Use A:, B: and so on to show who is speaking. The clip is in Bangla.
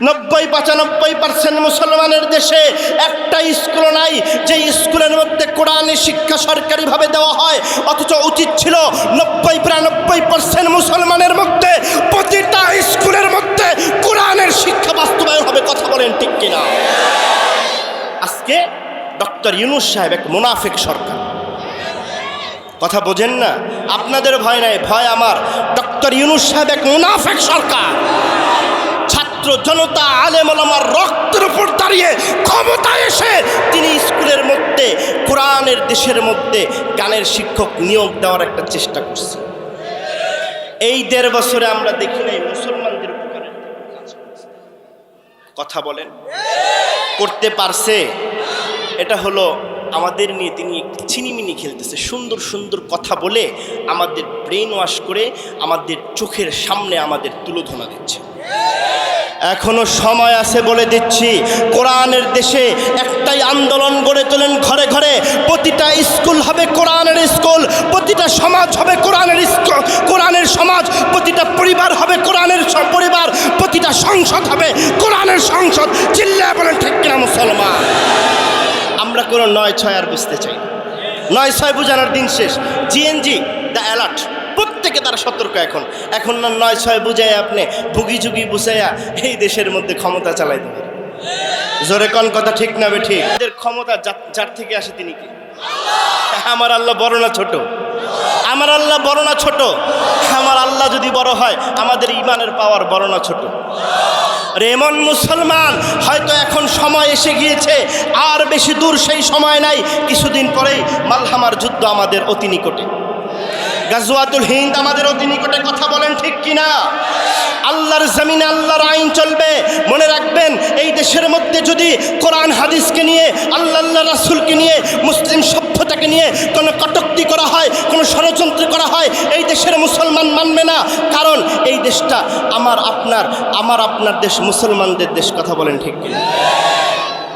A: নব্বই, পঁচানব্বই পার্সেন্ট মুসলমানের দেশে একটা স্কুল নাই। যে স্কুলের মধ্যে কোরআনে শিক্ষা সরকারিভাবে দেওয়া হয়, অথচ উচিত ছিল নব্বই, বিরানব্বই পার্সেন্ট মুসলমানের মধ্যে, প্রতিটা স্কুলের মধ্যে কোরআনের শিক্ষা বাস্তবায়ন হবে, কথা বলেন ঠিক কিনা? আজকে ডক্টর ইউনুস সাহেব এক মুনাফিক সরকার। কথা বোঝেন না? আপনাদের ভয় নাই, ভয় আমার। ডক্টর ইউনুস সাহেব এক মুনাফেক সরকার। ছাত্র জনতা আলেম আমার রক্তের উপর দাঁড়িয়ে ক্ষমতায় এসে তিনি স্কুলের মধ্যে, কোরআনের দেশের মধ্যে গানের শিক্ষক নিয়োগ দেওয়ার একটা চেষ্টা করছে। এই দেড় বছরে আমরা দেখি নাই মুসলমানদের করেছে। কথা বলেন। করতে পারছে। এটা হলো আমাদের নিয়ে তিনি চিনিমিনি খেলতেছে। সুন্দর সুন্দর কথা বলে আমাদের ব্রেন ওয়াশ করে আমাদের চোখের সামনে আমাদের তুলোধনা দিচ্ছে। এখনও সময় আছে বলে দিচ্ছি। কোরআনের দেশে একটাই আন্দোলন গড়ে তোলেন ঘরে ঘরে। প্রতিটা স্কুল হবে কোরআনের স্কুল, প্রতিটা সমাজ হবে কোরআনের স্কুল কোরআনের সমাজ, প্রতিটা পরিবার হবে কোরআনের পরিবার, প্রতিটা সংসদ হবে কোরআনের সংসদ। চিল্লা বলেন, ঠিক কিনা মুসলমান? আমরা কোনো নয় ছয় আর বুঝতে চাই। নয় ছয় বোঝানোর দিন শেষ। GNG, the alert. প্রত্যেকে তারা সতর্ক এখন। এখন না নয় ছয় বুঝাই আপনি ভুগি ঝুগি বুঝাইয়া এই দেশের মধ্যে ক্ষমতা চালাই পারে জোরে কন কথা ঠিক না বে ঠিক? এদের ক্ষমতা যার থেকে আসে তিনি কি? আমার আল্লাহ বড় না ছোট? আমার আল্লাহ বড় না ছোট? আমার আল্লাহ যদি বড় হয়, আমাদের ইমানের পাওয়ার বড় না ছোট? রেমন মুসলমান, হয়তো এখন সময় এসে গিয়েছে, আর বেশি দূর সেই সময় নাই, কিছুদিন পরেই মালহামার যুদ্ধ আমাদের অতি নিকটে। গাজওয়াতুল হিন্দ আমাদের অতি নিকটে কথা বলেন ঠিক কিনা? আল্লাহর জমিনে আল্লাহর আইন চলবে। মনে রাখবেন, এই দেশের মধ্যে যদি কোরআন হাদিসকে নিয়ে, আল্লাহ আল্লাহ রাসুলকে নিয়ে, মুসলিম সভ্যতাকে নিয়ে কোনো কটক্তি করা হয়, কোনো ষড়যন্ত্র করা হয়, এই দেশের মুসলমান মানবে না। কারণ এই দেশটা আমার আপনার আমার আপনার দেশ, মুসলমানদের দেশ, কথা বলেন ঠিক কিনা?